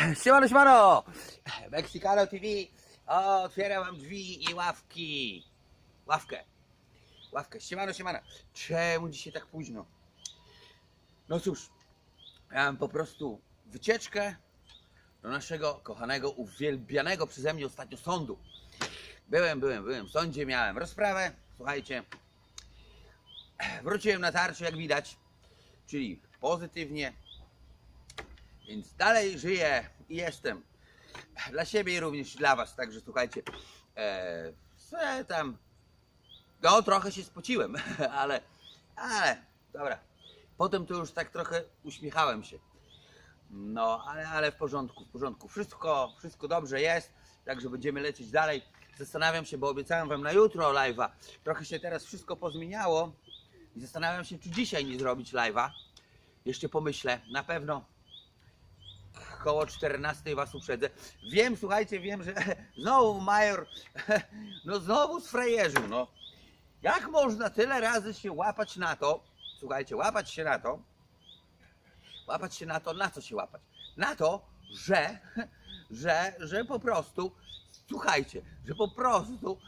Siemano, siemano! Mexicano TV otwiera wam drzwi i ławki. Ławkę. Ławkę. Siemano, siemano. Czemu dzisiaj tak późno? No cóż, miałem po prostu wycieczkę do naszego kochanego, uwielbianego przeze mnie ostatnio sądu. Byłem, byłem, byłem w sądzie, miałem rozprawę. Słuchajcie, wróciłem na tarczę, jak widać, czyli pozytywnie, więc dalej żyję i jestem dla siebie i również dla Was. Także słuchajcie, e, tam, no trochę się spociłem, ale, ale, dobra. Potem to już tak trochę uśmiechałem się. No, ale, ale w porządku, w porządku. Wszystko, wszystko dobrze jest, także będziemy lecieć dalej. Zastanawiam się, bo obiecałem Wam na jutro live'a. Trochę się teraz wszystko pozmieniało i zastanawiam się, czy dzisiaj nie zrobić live'a. Jeszcze pomyślę, na pewno koło 14 was uprzedzę. Wiem, słuchajcie, wiem, że znowu major, no znowu sfrajerzył, no. Jak można tyle razy się łapać na to, słuchajcie, łapać się na to, łapać się na to, na co się łapać? Na to, że, że, że po prostu, słuchajcie, że po prostu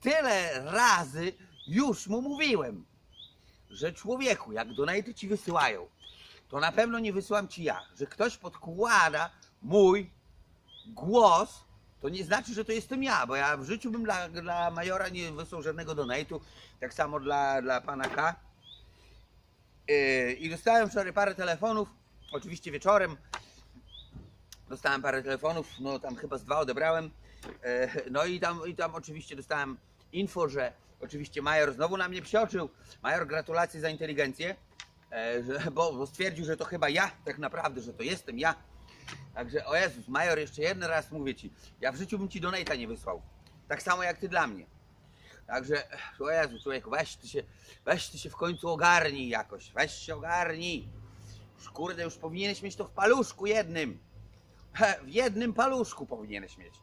tyle razy już mu mówiłem, że człowieku, jak donaty ci wysyłają, to na pewno nie wysyłam ci ja. Że ktoś podkłada mój głos, to nie znaczy, że to jestem ja, bo ja w życiu bym dla, dla Majora nie wysłał żadnego donate'u, tak samo dla, dla pana K. Yy, I dostałem wczoraj parę telefonów, oczywiście wieczorem. Dostałem parę telefonów, no tam chyba z dwa odebrałem. Yy, No i tam, i tam oczywiście dostałem info, że oczywiście Major znowu na mnie psioczył. Major, gratulacje za inteligencję. E, że, bo, bo stwierdził, że to chyba ja, tak naprawdę, że to jestem ja. Także, o Jezus, Major, jeszcze jeden raz mówię Ci, ja w życiu bym Ci donata nie wysłał. Tak samo jak Ty dla mnie. Także, o Jezu, człowieku, weź Ty się, weź Ty się w końcu ogarnij jakoś, weź się ogarnij. Już, kurde, już powinieneś mieć to w paluszku jednym. W jednym paluszku powinieneś mieć.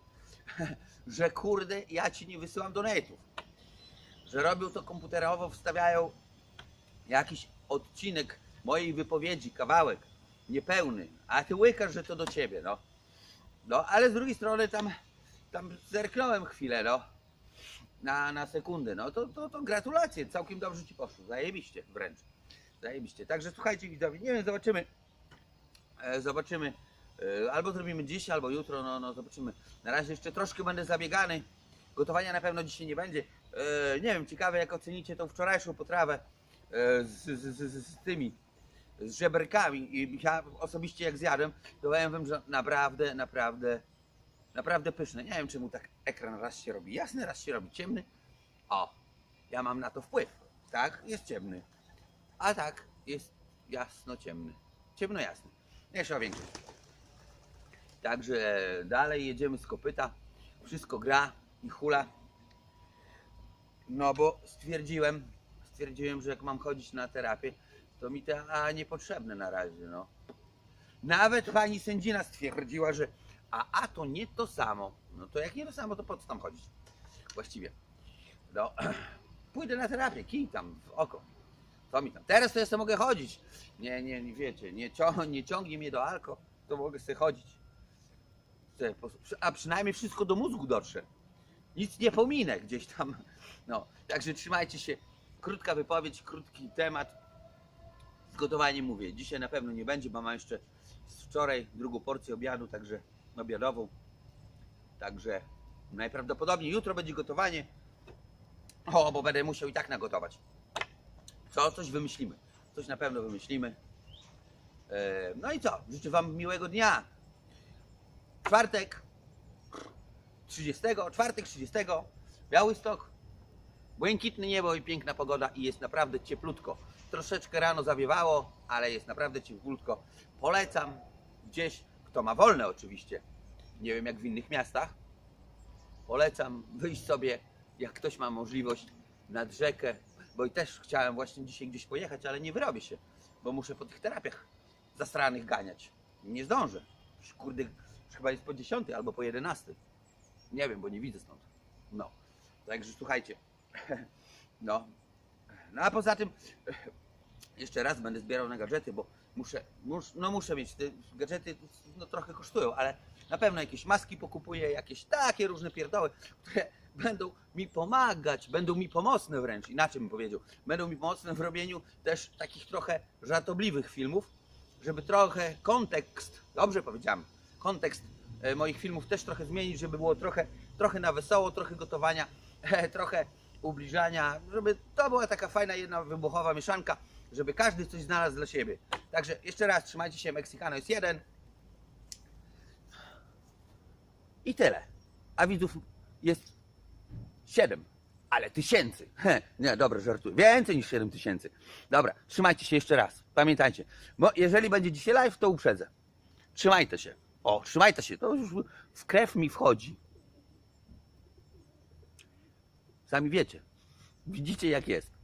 Że, kurde, ja Ci nie wysyłam donatów. Że robią to komputerowo, wstawiają jakiś odcinek mojej wypowiedzi, kawałek, niepełny, a ty łykasz, że to do ciebie, no. No, ale z drugiej strony tam, tam zerknąłem chwilę, no, na, na sekundę, no, to, to, to gratulacje, całkiem dobrze ci poszło, zajebiście wręcz, zajebiście. Także słuchajcie widzowie, nie wiem, zobaczymy, e, zobaczymy, e, albo zrobimy dziś, albo jutro, no, no, zobaczymy. Na razie jeszcze troszkę będę zabiegany, gotowania na pewno dzisiaj nie będzie. E, nie wiem, ciekawe jak ocenicie tą wczorajszą potrawę z, z, z, z, z tymi, z żeberkami i ja osobiście jak zjadłem, to powiem wam, że naprawdę, naprawdę, naprawdę pyszne. Nie wiem czemu tak ekran raz się robi jasny, raz się robi ciemny. O, ja mam na to wpływ. Tak, jest ciemny. A tak, jest jasno ciemny. Ciemno jasny. Jeszcze o więcej. Także dalej jedziemy z kopyta. Wszystko gra i hula. No bo stwierdziłem, stwierdziłem, że jak mam chodzić na terapię, to mi te a niepotrzebne na razie, no. Nawet pani sędzina stwierdziła, że a, a to nie to samo. No to jak nie to samo, to po co tam chodzić? Właściwie. No, pójdę na terapię, kij tam w oko. Co mi tam? Teraz to sobie mogę chodzić. Nie, nie, nie wiecie, nie, cią, nie ciągnie mnie do alko, to mogę sobie chodzić. A przynajmniej wszystko do mózgu dotrze. Nic nie pominę gdzieś tam. No, także trzymajcie się. Krótka wypowiedź, krótki temat. Z gotowaniem mówię. Dzisiaj na pewno nie będzie, bo mam jeszcze z wczoraj drugą porcję obiadu, także obiadową. Także najprawdopodobniej jutro będzie gotowanie. O, bo będę musiał i tak nagotować. Co? Coś wymyślimy. Coś na pewno wymyślimy. E, No i co? Życzę Wam miłego dnia. Czwartek 30, czwartek 30, Białystok, błękitne niebo i piękna pogoda i jest naprawdę cieplutko. Troszeczkę rano zawiewało, ale jest naprawdę cieplutko. Polecam gdzieś, kto ma wolne oczywiście, nie wiem jak w innych miastach, polecam wyjść sobie, jak ktoś ma możliwość, nad rzekę, bo i też chciałem właśnie dzisiaj gdzieś pojechać, ale nie wyrobię się, bo muszę po tych terapiach zastranych ganiać. Nie zdążę. Już, Kurde, chyba jest po 10 albo po 11. Nie wiem, bo nie widzę stąd. No. Także słuchajcie. No. No a poza tym jeszcze raz będę zbierał na gadżety, bo muszę, mus, no muszę mieć, te gadżety no trochę kosztują, ale na pewno jakieś maski pokupuję, jakieś takie różne pierdoły, które będą mi pomagać, będą mi pomocne wręcz, inaczej bym powiedział, będą mi pomocne w robieniu też takich trochę żartobliwych filmów, żeby trochę kontekst, dobrze powiedziałem, kontekst e, moich filmów też trochę zmienić, żeby było trochę, trochę na wesoło, trochę gotowania, trochę ubliżania, żeby to była taka fajna jedna wybuchowa mieszanka, żeby każdy coś znalazł dla siebie. Także jeszcze raz trzymajcie się, Mexicano jest jeden. I tyle. A widzów jest siedem, ale tysięcy. He, nie, dobra, żartuję. Więcej niż 7 tysięcy. Dobra, trzymajcie się jeszcze raz. Pamiętajcie, bo jeżeli będzie dzisiaj live, to uprzedzę. Trzymajcie się. O, trzymajcie się. To już w krew mi wchodzi. Sami wiecie. Widzicie jak jest.